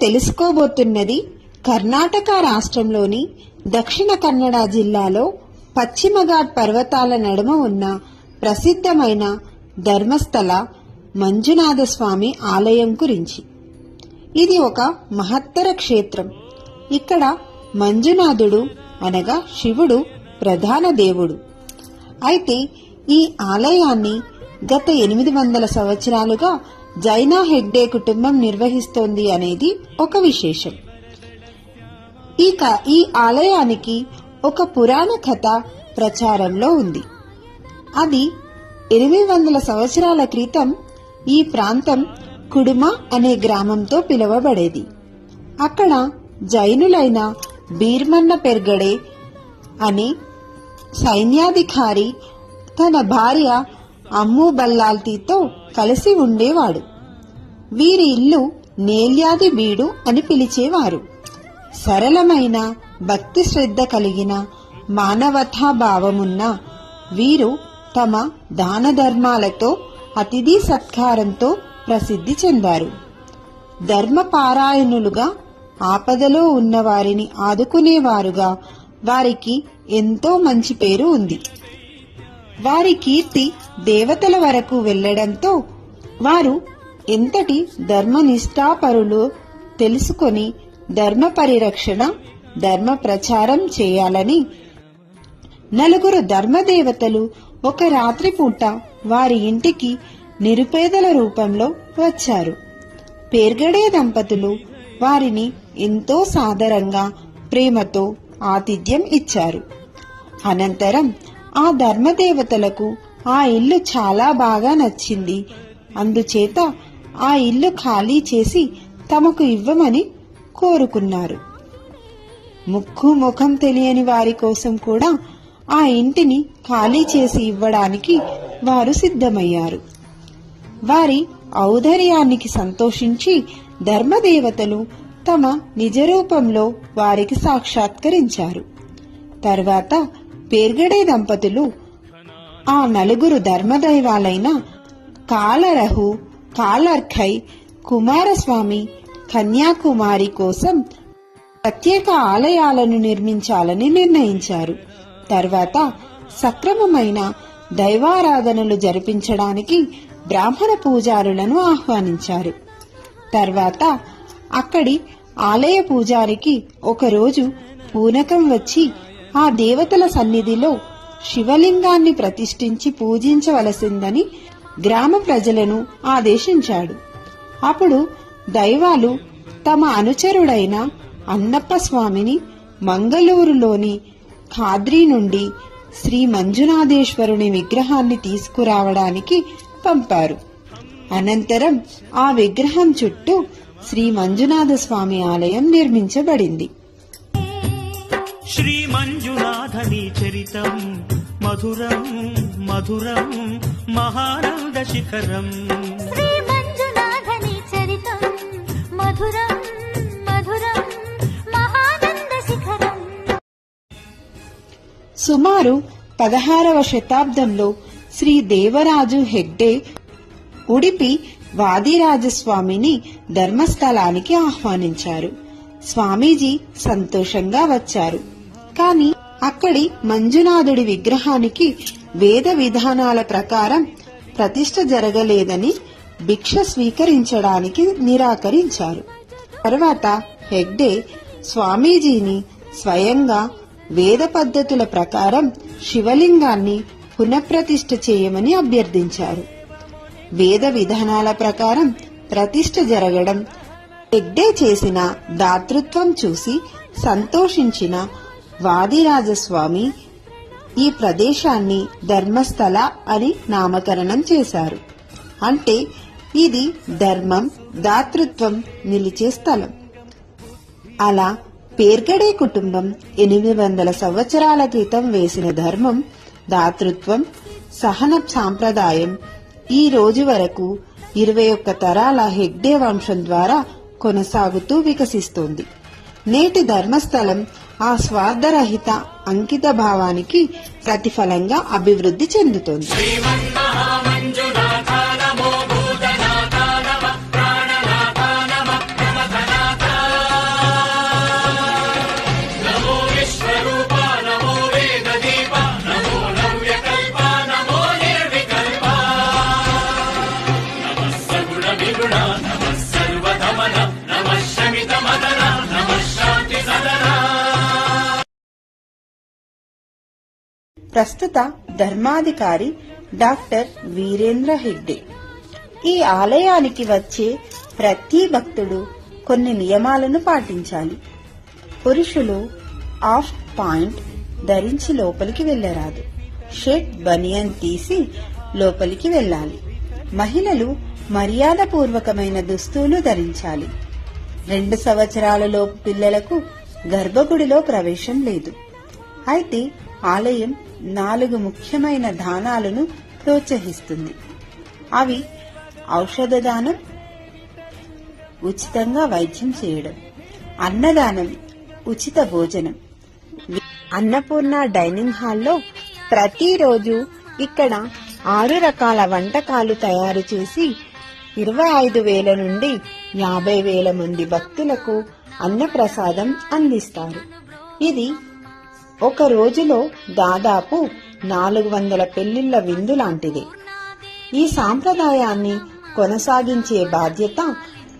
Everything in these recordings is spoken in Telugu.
తెలుసుకోబోతున్నది కర్ణాటక రాష్ట్రంలోని దక్షిణ కన్నడ జిల్లాలో పశ్చిమ ఘాట్ పర్వతాల నడుమ ఉన్న ప్రసిద్ధమైన ధర్మస్థల మంజునాథ స్వామి ఆలయం గురించి. ఇది ఒక మహత్తర క్షేత్రం. ఇక్కడ మంజునాథుడు అనగా శివుడు ప్రధాన దేవుడు. అయితే ఈ ఆలయాన్ని గత ఎనిమిది వందల సంవత్సరాలుగా జైనా హెగ్డే కుటుంబం నిర్వహిస్తోంది అనేది ఒక విశేషం. ఈ క- ఈ ఆలయానికి ఒక పురాణ కథ ప్రచారంలో ఉంది. అది ఎనిమిది వందల సంవత్సరాల క్రితం ఈ ప్రాంతం కుడుమ అనే గ్రామంతో పిలువబడేది. అక్కడ జైనులైన బీర్మన్న పెర్గడే అనే సైన్యాధికారి తన భార్య అమ్ము బల్లాల్తీతో కలిసి ఉండేవాడు. వీరి ఇల్లు నేల్యాది బీడు అని పిలిచేవారు. సరళమైన భక్తి శ్రద్ధ కలిగిన మానవతాభావమున్న వీరు తమ దాన ధర్మాలతో అతిథి సత్కారంతో ప్రసిద్ధి చెందారు. ధర్మపారాయణులుగా ఆపదలో ఉన్నవారిని ఆదుకునేవారుగా వారికి ఎంతో మంచి పేరు ఉంది. వారి కీర్తి దేవతల వరకు వెళ్ళడంతో వారు ఎంతటి ధర్మనిష్టాపరులు తెలుసుకొని ధర్మ పరిరక్షణ ధర్మ ప్రచారం చేయాలని నలుగురు ధర్మదేవతలు ఒక రాత్రి పూట వారి ఇంటికి నిరుపేదల రూపంలో వచ్చారు. పేర్గడే దంపతులు వారిని ఎంతో సాదరంగా ప్రేమతో ఆతిథ్యం ఇచ్చారు. అనంతరం ఆ ధర్మదేవతలకు ఆ ఇల్లు చాలా బాగా నచ్చింది. అందుచేత ఆ ఇల్లు ఖాళీ చేసి తమకు ఇవ్వమని కోరుకున్నారు. ముక్కు ముఖం తెలియని వారి కోసం కూడా ఆ ఇంటిని ఖాళీ చేసి ఇవ్వడానికి వారు సిద్ధమయ్యారు. వారి ఔదర్యానికి సంతోషించి ధర్మదేవతలు తమ నిజ రూపంలో వారికి సాక్షాత్కరించారు. తర్వాత పేర్గడే దంపతులు ఆ నలుగురు ధర్మదైవాలైన కాలరహు కాలర్ఖై కుమారస్వామి కన్యాకుమారి కోసం ప్రత్యేక ఆలయాలను నిర్మించాలని నిర్ణయించారు. తర్వాత సక్రమమైన దైవారాధనలు జరిపించడానికి బ్రాహ్మణ పూజారులను ఆహ్వానించారు. తర్వాత అక్కడి ఆలయ పూజారికి ఒకరోజు పూనకం వచ్చి ఆ దేవతల సన్నిధిలో శివలింగాన్ని ప్రతిష్ఠించి పూజించవలసిందని గ్రామ ప్రజలను ఆదేశించాడు. అప్పుడు దైవాలు తమ అనుచరుడైన అన్నప్ప స్వామిని మంగళూరులోని ఖాద్రి నుండి శ్రీ మంజునాథేశ్వరుని విగ్రహాన్ని తీసుకురావడానికి పంపారు. అనంతరం ఆ విగ్రహం చుట్టూ శ్రీ మంజునాథ స్వామి ఆలయం నిర్మించబడింది. శ్రీ మంజునాథని చరితం మధురం. మధురం మహానంద శిఖరం. సుమారు పదహారవ శతాబ్దంలో శ్రీ దేవరాజు హెగ్డే ఉడిపి వాదిరాజస్వామిని ధర్మస్థలానికి ఆహ్వానించారు. స్వామీజీ సంతోషంగా వచ్చారు. కాని అక్కడి మంజునాథుడి విగ్రహానికి వేద విధానాల ప్రకారం ప్రతిష్ట జరగలేదని భిక్ష స్వీకరించడానికి నిరాకరించారు. తర్వాత హెగ్డే స్వామీజీని స్వయంగా వేద పద్ధతుల ప్రకారం శివలింగాన్ని పునఃప్రతిష్ఠ చేయమని అభ్యర్థించారు. వేద విధానాల ప్రకారం ప్రతిష్ఠ జరగడం హెగ్డే చేసిన దాతృత్వం చూసి సంతోషించిన వాదిరాజస్వామి ఈ ప్రదేశాన్ని ధర్మస్థల అని నామకరణం చేశారు. అంటే ఇది ధర్మం దాతృత్వం నిలిచే స్థలం. అలా పేర్గడే కుటుంబం ఎనిమిది వందల సంవత్సరాల క్రితం వేసిన ధర్మం దాతృత్వం సహన సాంప్రదాయం ఈ రోజు వరకు ఇరవై ఒక్క తరాల హెగ్డే వంశం ద్వారా కొనసాగుతూ వికసిస్తోంది. నేటి ధర్మస్థలం ఆ స్వార్థరహిత అంకిత భావానికి ప్రతిఫలంగా అభివృద్ధి చెందుతుంది. ప్రస్తుత ధర్మాధికారి డాక్టర్ వీరేంద్ర హెగ్డే. ఈ ఆలయానికి వచ్చే ప్రతి భక్తుడు కొన్ని నియమాలను పాటించాలి. పురుషులు ఆఫ్ పాయింట్ ధరించి లోపలికి వెళ్ళరాదు. షర్ట్ బనియన్ తీసి లోపలికి వెళ్ళాలి. మహిళలు మర్యాదపూర్వకమైన దుస్తులు ధరించాలి. రెండు సంవత్సరాలలోపు పిల్లలకు గర్భగుడిలో ప్రవేశం లేదు. అయితే ఆలయం నాలుగు ముఖ్యమైన దానాలను ప్రోత్సహిస్తుంది. అవి ఔషధ దానం ఉచితంగా వైద్యం చేయడం అన్నదానం ఉచిత భోజనం. అన్నపూర్ణ డైనింగ్ హాల్లో ప్రతిరోజు ఇక్కడ ఆరు రకాల వంటకాలు తయారు చేసి ఇరవై ఐదు వేల నుండి యాభై వేల మంది భక్తులకు అన్నప్రసాదం అందిస్తారు. ఇది ఒక రోజులో దాదాపు నాలుగు వందల పెళ్ళిళ్ళ విందు లాంటిది. ఈ సాంప్రదాయాన్ని కొనసాగించే బాధ్యత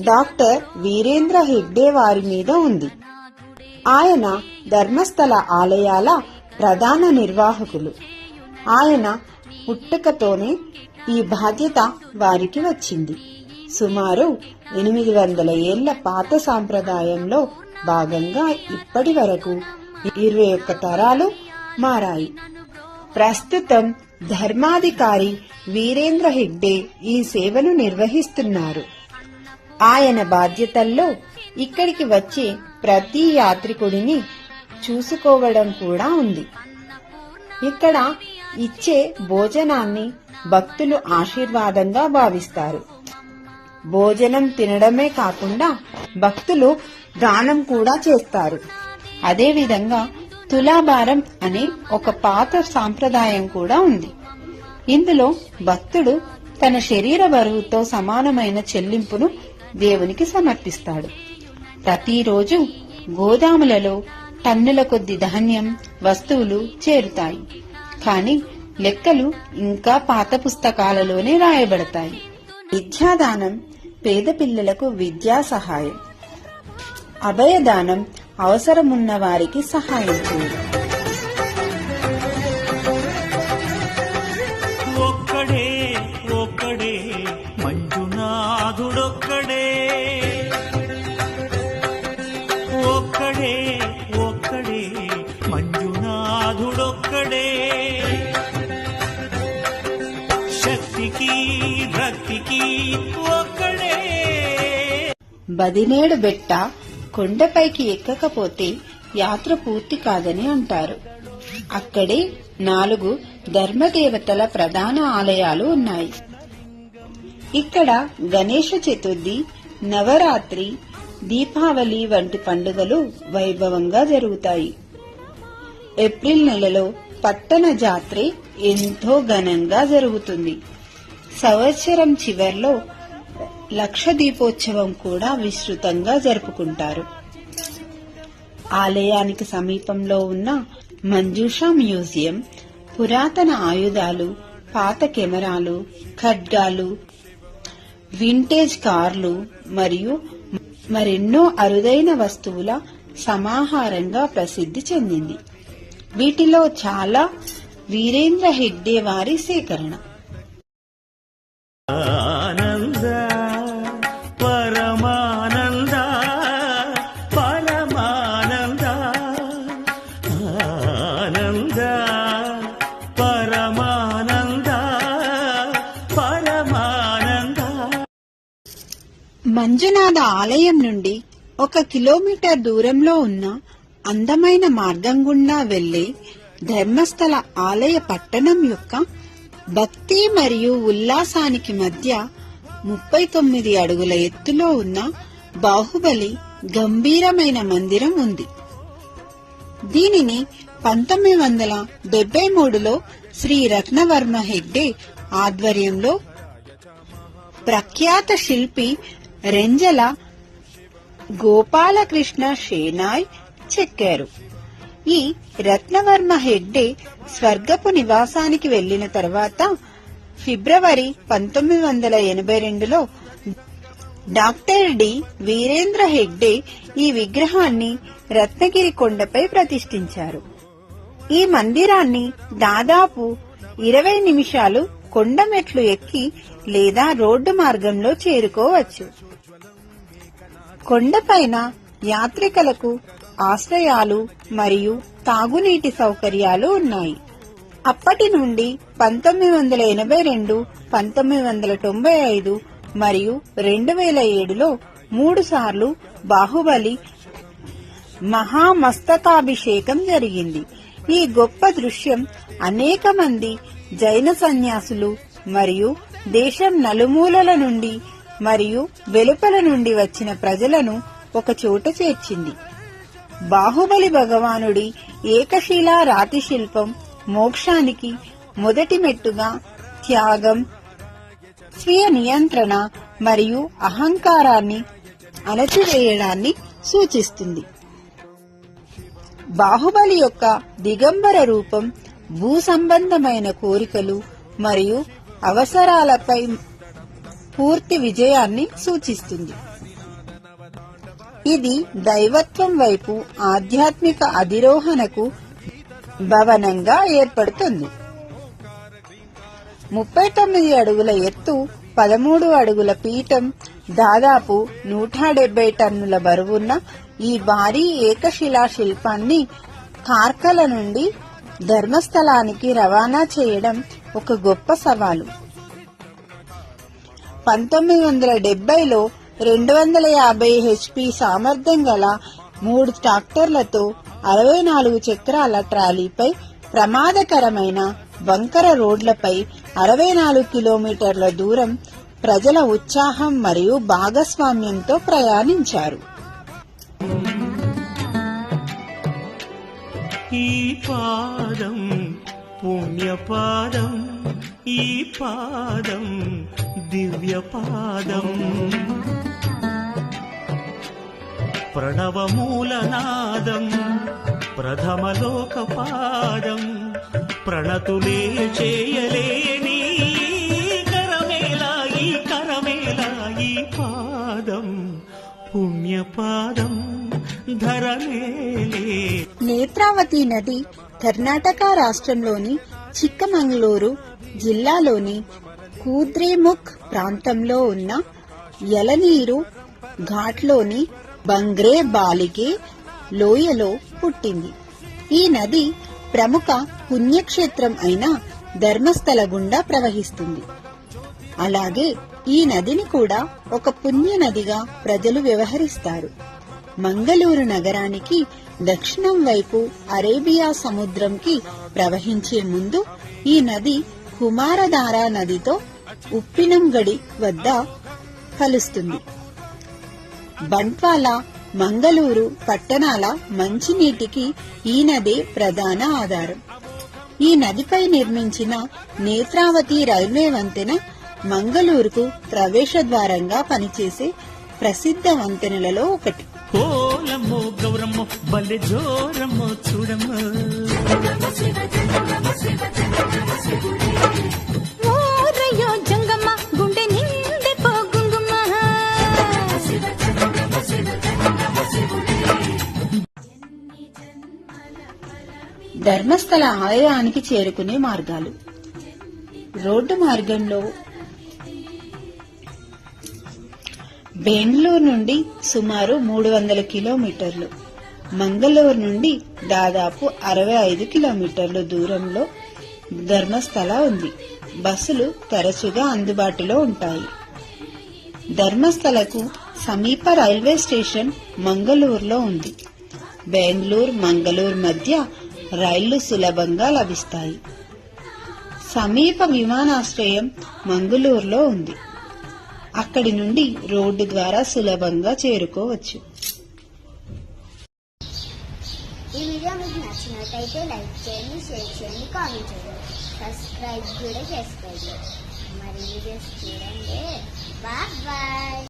డాక్టర్ వీరేంద్ర హెగ్డే వారి మీద ఉంది. ఆయన ధర్మస్థల ఆలయాల ప్రధాన నిర్వాహకులు. ఆయన పుట్టుకతోనే ఈ బాధ్యత వారికి వచ్చింది. సుమారు ఎనిమిది వందల ఏళ్ళ పాత సాంప్రదాయంలో భాగంగా ఇప్పటి వరకు ఇరవై ఒక్క తరాలు మారాయి. ప్రస్తుతం ధర్మాధికారి వీరేంద్ర హెగ్డే ఈ సేవను నిర్వహిస్తున్నారు. ఆయన బాధ్యతల్లో ఇక్కడికి వచ్చే ప్రతి యాత్రికుడిని చూసుకోవడం కూడా ఉంది. ఇక్కడ ఇచ్చే భోజనాన్ని భక్తులు ఆశీర్వాదంగా భావిస్తారు. భోజనం తినడమే కాకుండా భక్తులు దానం కూడా చేస్తారు. అదేవిధంగా తులాభారం అనే ఒక పాత సాంప్రదాయం కూడా ఉంది. ఇందులో భక్తుడు తన శరీర బరువుతో సమానమైన చెల్లింపును దేవునికి సమర్పిస్తాడు. ప్రతిరోజు గోదాములలో టన్నుల కొద్ది ధాన్యం వస్తువులు చేరుతాయి. కాని లెక్కలు ఇంకా పాత పుస్తకాలలోనే రాయబడతాయి. విద్యాదానం పేద పిల్లలకు విద్యా సహాయం. అభయదానం అవసరమున్న వారికి సహాయం చేయడం ఒక్కడే ఒక్కడే మంజునాథుడొక్కడే. ఒక్కడే ఒక్కడే మంజునాథుడొక్కడే. శక్తికి భక్తికి ఒక్కడే. బదినేడు బెట్ట కొండపైకి ఎక్కకపోతే యాత్ర పూర్తి కాదని అంటారు. అక్కడే నాలుగు ధర్మదేవతల ప్రధాన ఆలయాలు ఉన్నాయి. ఇక్కడ గణేష చతుర్థి నవరాత్రి దీపావళి వంటి పండుగలు వైభవంగా జరుగుతాయి. ఏప్రిల్ నెలలో పట్టణ జాత్రే ఎంతో ఘనంగా జరుగుతుంది. సంవత్సరం చివర్లో లక్ష దీపోత్సవం కూడా విస్తృతంగా జరుపుకుంటారు. ఆలయానికి సమీపంలో ఉన్న మంజూషా మ్యూజియం పురాతన ఆయుధాలు పాత కెమెరాలు ఖడ్గాలు వింటేజ్ కార్లు మరియు మరెన్నో అరుదైన వస్తువుల సమాహారంగా ప్రసిద్ధి చెందింది. వీటిలో చాలా వీరేంద్ర హెగ్డే వారి సేకరణ. మంజునాథ ఆలయం నుండి ఒక కిలోమీటర్ దూరంలో ఉన్న అందమైన మార్గం గుండా వెళ్ళే ధర్మస్థల ఆలయ పట్టణం యొక్క భక్తి మరియు ఉల్లాసానికి మధ్య ముప్పై తొమ్మిది అడుగుల ఎత్తులో ఉన్న బాహుబలి గంభీరమైన మందిరం ఉంది. దీనిని పంతొమ్మిది వందల డెబ్బై మూడులో శ్రీ రత్నవర్మ హెగ్డే ఆధ్వర్యంలో ప్రఖ్యాత శిల్పి రెంజల గోపాలకృష్ణ షేనాయ్ చెక్కారు ఈ రత్నవర్మ హెగ్డే స్వర్గపు నివాసానికి వెళ్ళిన తర్వాత ఫిబ్రవరి పంతొమ్మిది వందల ఎనభై రెండులో డాక్టర్ డి వీరేంద్ర హెగ్డే ఈ విగ్రహాన్ని రత్నగిరి కొండపై ప్రతిష్ఠించారు. ఈ మందిరాన్ని దాదాపు ఇరవై నిమిషాలు కొండ మెట్లు ఎక్కి లేదా రోడ్డు మార్గంలో చేరుకోవచ్చు. కొండపైన యాత్రికులకు ఆశ్రయాలు మరియు తాగునీటి సౌకర్యాలు ఉన్నాయి. అప్పటి నుండి పంతొమ్మిది వందల ఎనభై రెండు పంతొమ్మిది వందల తొంభై ఐదు మరియు రెండు వేల ఏడులో మూడు సార్లు బాహుబలి మహామస్తకాభిషేకం జరిగింది. ఈ గొప్ప దృశ్యం అనేక మంది జైన సన్యాసులు మరియు దేశం నలుమూలల నుండి మరియు వెలుపల నుండి వచ్చిన ప్రజలను ఒక చోట చేర్చింది. బాహుబలి భగవానుడి ఏకశిలా రాతి శిల్పం మోక్షానికి మొదటి మెట్టుగా త్యాగం స్వీయ నియంత్రణ మరియు అహంకారాన్ని అణచివేయడాన్ని సూచిస్తుంది. బాహుబలి యొక్క దిగంబర రూపం భూ సంబంధమైన కోరికలు మరియు అవసరాలపై పూర్తి విజయాన్ని సూచిస్తుంది. ఇది దైవత్వం వైపు ఆధ్యాత్మిక అధిరోహణకు భవనంగా ఏర్పడుతుంది. ముప్పై తొమ్మిది అడుగుల ఎత్తు పదమూడు అడుగుల పీఠం దాదాపు నూట డెబ్బై టన్నుల బరువున్న ఈ భారీ ఏకశిలా శిల్పాన్ని కార్కల నుండి ధర్మస్థలానికి రవాణా చేయడం ఒక గొప్ప సవాలు. పంతొమ్మిది వందల డెబ్బైలో రెండు వందల యాభై హెచ్పి సామర్థ్యం గల మూడు ట్రాక్టర్లతో అరవై నాలుగు చక్రాల ట్రాలీపై ప్రమాదకరమైన వంకర రోడ్లపై అరవై నాలుగు కిలోమీటర్ల దూరం ప్రజల ఉత్సాహం మరియు భాగస్వామ్యంతో ప్రయాణించారు. ఈ పాదం పుణ్యపాదం ఈ పాదం దివ్యపాదం ప్రణవమూలనాదం ప్రథమలోకపాదం ప్రణతులే చేయలేని కరమేలాయి కరమేలాయి పాదం పుణ్యపాదం ధరమేలే. నేత్రావతి నది కర్ణాటక రాష్ట్రంలోని చిక్కమంగళూరు జిల్లాలోని కూద్రేముఖ్ ప్రాంతంలో ఉన్న యలనీరు ఘాట్లోని బంగ్రే బాలిగే లోయలో పుట్టింది. ఈ నది ప్రముఖ పుణ్యక్షేత్రం అయిన ధర్మస్థల గుండా ప్రవహిస్తుంది. అలాగే ఈ నదిని కూడా ఒక పుణ్య నదిగా ప్రజలు వ్యవహరిస్తారు. మంగళూరు నగరానికి దక్షిణం వైపు అరేబియా సముద్రంకి ప్రవహించే ముందు ఈ నది కుమారధారా నదితో ఉప్పినంగడి వద్ద కలుస్తుంది. బంట్వాల మంగళూరు పట్టణాల మంచినీటికి ఈ నదే ప్రధాన ఆధారం. ఈ నదిపై నిర్మించిన నేత్రావతి రైల్వే వంతెన మంగళూరుకు ప్రవేశ ద్వారంగా పనిచేసే ప్రసిద్ధ వంతెనలలో ఒకటి. ధర్మస్థల ఆలయానికి చేరుకునే మార్గాలు. రోడ్డు మార్గంలో బెంగళూరు నుండి సుమారు మూడు వందల కిలోమీటర్లు మంగళూరు నుండి దాదాపు అరవై ఐదు కిలోమీటర్లు దూరంలో ధర్మస్థల ఉంది. బస్సులు తరచుగా అందుబాటులో ఉంటాయి. ధర్మస్థలకు సమీప రైల్వే స్టేషన్ మంగళూరులో ఉంది. బెంగళూరు మంగళూరు మధ్య రైళ్ళు సులభంగా లభిస్తాయి. సమీప విమానాశ్రయం మంగళూరులో ఉంది. అక్కడి నుండి రోడ్డు ద్వారా సులభంగా చేరుకోవచ్చు. ఈ వీడియో మీకు నచ్చినట్లయితే లైక్ చేయండి షేర్ చేయండి కామెంట్ చేయండి. సబ్స్క్రైబ్ కూడా చేసుకోండి. మరి వీడియోస్ చూడండి. Bye bye